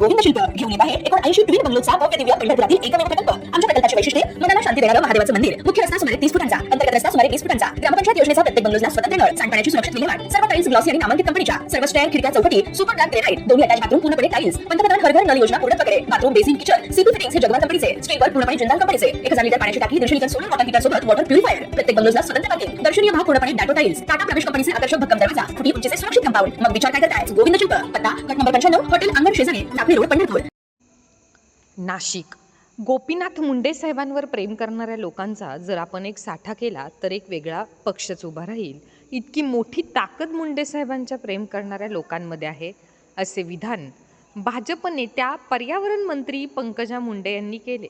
गोविंद शिल्प घेऊन येत आहे एकोण ऐंशी ट्विन बंगलोचा भव्य दिव्य पंढरपुरातील एकमेव प्रकल्प. आमच्या प्रकल्पाची वैशिष्ट्ये मनाला शांती देणारं महादेवाचं मंदिर. मुख्य रस्ता सुमारे तीस फुटांचा अंतर्गत रस्ता सुमारे वीस फुटांचा. ग्रामपंचायत योजनेचा प्रत्येक बंगलोजला स्वतंत्र नळ सांडपाण्याची सुरक्षित विल्हेवाट. सर्व टाईल्स ग्लॉसी आणि नामांकित कंपनीच्या सर्व स्टँड खिडक्या चौकटी सुपर ग्रांड ग्रेनाइट दोन्ही अटॅच बाथरूम पूर्णपणे टाईल्स पंतप्रधान हर घर नल योजना पूर्ण प्रकारे bathroom basin kitchen CP fittings हे जगवान कंपनीचे स्टीलवर पूर्णपणे जिंदाल कंपनीचे. एक हजार लिटर पाण्याची टाकी दीडशे लिटर सोलर वॉटर हीटर सोबत वॉटर प्युरिफायर प्रत्येक बंगलोजला स्वतंत्र पार्किंग. दर्शनीय भाग पूर्णपणे डाटो टाईल्स टाटा प्रवेश कंपनीचे आकर्षक भक्कम दरवाजा. फुटी उंचीचे सुरक्षित कंपाऊंड मग विचार काय करताय? गोविंद शिल्प पत्ता गट नंबर पंच्याण्णव हॉटेल अंगण शेजारी. टाकळी पंढरपूर नाशिक. गोपीनाथ मुंडे साहेबांवर प्रेम करणाऱ्या लोकांचा जर आपण एक साठा केला तर एक वेगळा पक्षच उभा राहील. इतकी मोठी ताकद मुंडे साहेबांच्या प्रेम करणाऱ्या लोकांमध्ये आहे असे विधान भाजप नेत्या पर्यावरण मंत्री पंकजा मुंडे यांनी केले.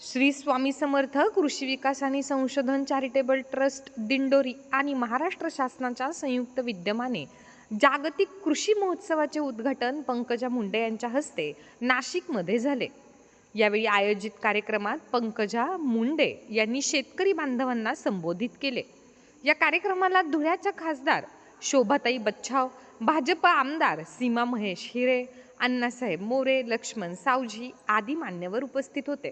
श्री स्वामी समर्थ कृषी विकास आणि संशोधन चॅरिटेबल ट्रस्ट दिंडोरी आणि महाराष्ट्र शासनाच्या संयुक्त विद्यमाने जागतिक कृषी महोत्सवाचे उद्घाटन पंकजा मुंडे यांच्या हस्ते नाशिकमध्ये झाले. यावेळी आयोजित कार्यक्रमात पंकजा मुंडे यांनी शेतकरी बांधवांना संबोधित केले. या कार्यक्रमाला धुळ्याच्या खासदार शोभाताई बच्छाव भाजप आमदार सीमा महेश हिरे अण्णासाहेब मोरे लक्ष्मण सावजी आदी मान्यवर उपस्थित होते.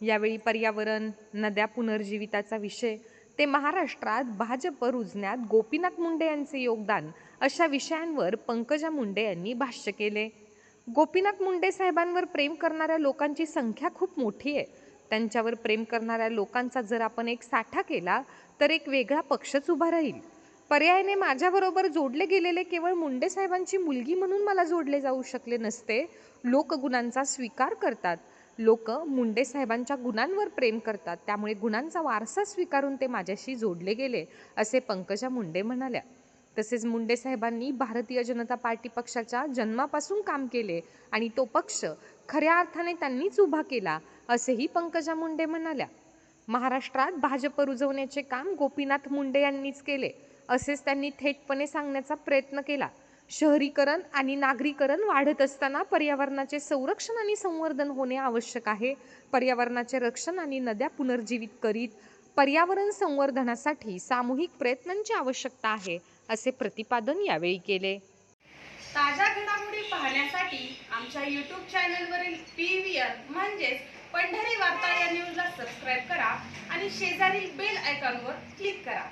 यावेळी पर्यावरण नद्या पुनर्जीविताचा विषय ते महाराष्ट्रात भाजप रुजण्यात गोपीनाथ मुंडे यांचे योगदान अशा विषयांवर पंकजा मुंडे यांनी भाष्य केले. गोपीनाथ मुंडे साहेबांवर प्रेम करणाऱ्या लोकांची संख्या खूप मोठी आहे. त्यांच्यावर प्रेम करणाऱ्या लोकांचा जर आपण एक साठा केला तर एक वेगळा पक्षच उभा राहील. पर्यायाने माझ्याबरोबर जोडले गेलेले केवळ मुंडे साहेबांची मुलगी म्हणून मला जोडले जाऊ शकले नसते. लोक गुणांचा स्वीकार करतात. लोक मुंडे साहेबांच्या गुणांवर प्रेम करतात. त्यामुळे गुणांचा वारसा स्वीकारून ते माझ्याशी जोडले गेले असे पंकजा मुंडे म्हणाल्या. तसेच मुंडे साहेबांनी भारतीय जनता पार्टी पक्षाच्या जन्मापासून काम केले आणि तो पक्ष खऱ्या अर्थाने त्यांनीच उभा केला असेही पंकजा मुंडे म्हणाल्या. महाराष्ट्रात भाजप रुजवण्याचे काम गोपीनाथ मुंडे यांनीच केले असेच त्यांनी थेटपणे सांगण्याचा प्रयत्न केला. शहरीकरण आणि नागरीकरण वाढत असताना पर्यावरणाचे संरक्षण आणि संवर्धन होणे आवश्यक आहे. पर्यावरणाचे रक्षण आणि नद्या पुनर्जीवित करीत पर्यावरण संवर्धनासाठी सामूहिक प्रयत्नांची आवश्यकता आहे असे प्रतिपादन यावेळी केले. ताज्या घडामोडी पाहण्यासाठी आमच्या यूट्यूब चॅनलवरील पी व्ही आर म्हणजेच पंढरी वार्ता या न्यूजला सबस्क्राईब करा आणि शेजारील बेल आयकॉनवर क्लिक करा.